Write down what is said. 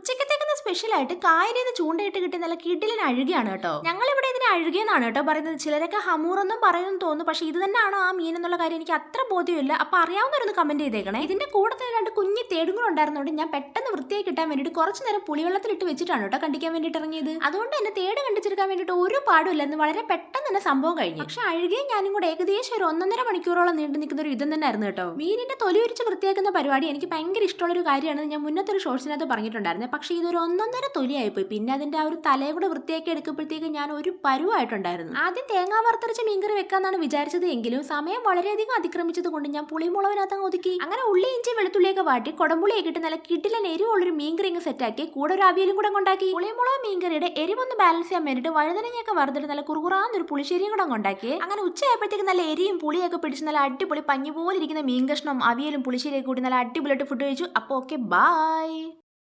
ഉച്ചക്കത്തേക്കുന്ന സ്പെഷ്യലായിട്ട് കായലിന്ന് ചൂണ്ടയിട്ട് കിട്ടിയ നല്ല കിടിലൻ അഴുകിയാണ് കേട്ടോ. ഞങ്ങൾ അഴുകിയെന്നാണ് കേട്ടോ പറയുന്നത്. ചിലരൊക്കെ ഹമൂർ എന്നും പറയുമെന്ന് തോന്നുന്നു. പക്ഷെ ഇത് തന്നെയാണോ ആ മീൻ എന്നുള്ള കാര്യം എനിക്ക് അത്ര ബോധ്യമില്ല. അപ്പൊ അറിയാവുന്നവരൊന്ന് കമന്റ് ചെയ്തേക്കണേ. ഇതിന്റെ കൂടെ തന്നെ രണ്ട് കുഞ്ഞു തേടുകൾ ഉണ്ടായിരുന്നതുകൊണ്ട് ഞാൻ പെട്ടെന്ന് വൃത്തിയായി കിട്ടാൻ വേണ്ടിയിട്ട് കുറച്ച് നേരം പുളിവെള്ളത്തിലിട്ട് വെച്ചിട്ടാണ് കേട്ടോ കണ്ടിക്കാൻ വേണ്ടിയിട്ട് ഇറങ്ങിയത്. അതുകൊണ്ട് തന്നെ തേട് കണ്ടിച്ചെടുക്കാൻ വേണ്ടിയിട്ട് ഒരു പാടുമില്ലെന്ന് വളരെ പെട്ടെന്ന് തന്നെ സംഭവം കഴിഞ്ഞു. പക്ഷെ അഴുകിയും ഞാനും കൂടെ ഏകദേശം ഒരു ഒന്നര മണിക്കൂറോളം നീണ്ടു നിൽക്കുന്ന ഒരു യുദ്ധം തന്നെ ആയിരുന്നു കേട്ടോ. മീനിന്റെ തൊലി ഉരിച്ച് വൃത്തിയാക്കുന്ന പരിപാടി എനിക്ക് ഭയങ്കര ഇഷ്ടമുള്ള ഒരു കാര്യമാണ് ഞാൻ മുന്നത്തെ ഒരു ഷോർട്സിനകത്ത് പറഞ്ഞിട്ടുണ്ടായിരുന്നു. പക്ഷേ ഇതൊരു ഒന്നൊന്നര തൊലിയായിപ്പോയി. പിന്നെ അതിന്റെ ആ ഒരു തലയെ കൂടെ വൃത്തിയാക്കി എടുക്കുമ്പോഴത്തേക്ക് ഞാൻ ഒരു പരുവായിട്ടുണ്ടായിരുന്നു. ആദ്യം തേങ്ങ വറുത്തരച്ച മീൻകറി വെക്കാന്നാണ് വിചാരിച്ചത് എങ്കിലും സമയം വളരെയധികം അതിക്രമിച്ചത് കൊണ്ട് ഞാൻ പുളിമുളകിനകത്ത് അങ്ങ് ഒതുക്കി. അങ്ങനെ ഉള്ളി ഇഞ്ചി വെളുത്തുള്ളിയൊക്കെ വാട്ടി കുടമ്പുളിയൊക്കെ ഇട്ട് നല്ല കിട്ടിലെ എരിവുള്ളൊരു മീൻകറി ഇങ്ങ് സെറ്റാക്കി കൂടെ ഒരു അവിയലും കൂടെ കൊണ്ടാക്കി പുളിമുളക് മീൻകറിയുടെ എരിവൊന്ന് ബാലൻസ് ചെയ്യാൻ വേണ്ടിയിട്ട് വഴുതനങ്ങയൊക്കെ വറുത്തിട്ട് നല്ല കുറുകുറാന്നൊരു പുളിശ്ശേരിയും കൂടെ ഉണ്ടാക്കി. അങ്ങനെ ഉച്ചയായപ്പോഴത്തേക്ക് നല്ല എരിയും പുളിയൊക്കെ പിടിച്ച് നല്ല അടിപൊളി പഞ്ഞു പോലെ ഇരിക്കുന്ന മീൻ കഷ്ണം അവിയലും പുളിശ്ശേരിയൊക്കെ കൂടി നല്ല അടിപൊളിയായിട്ട് ഫുഡ് കഴിച്ചു. അപ്പോൾ ഓക്കെ ബായ്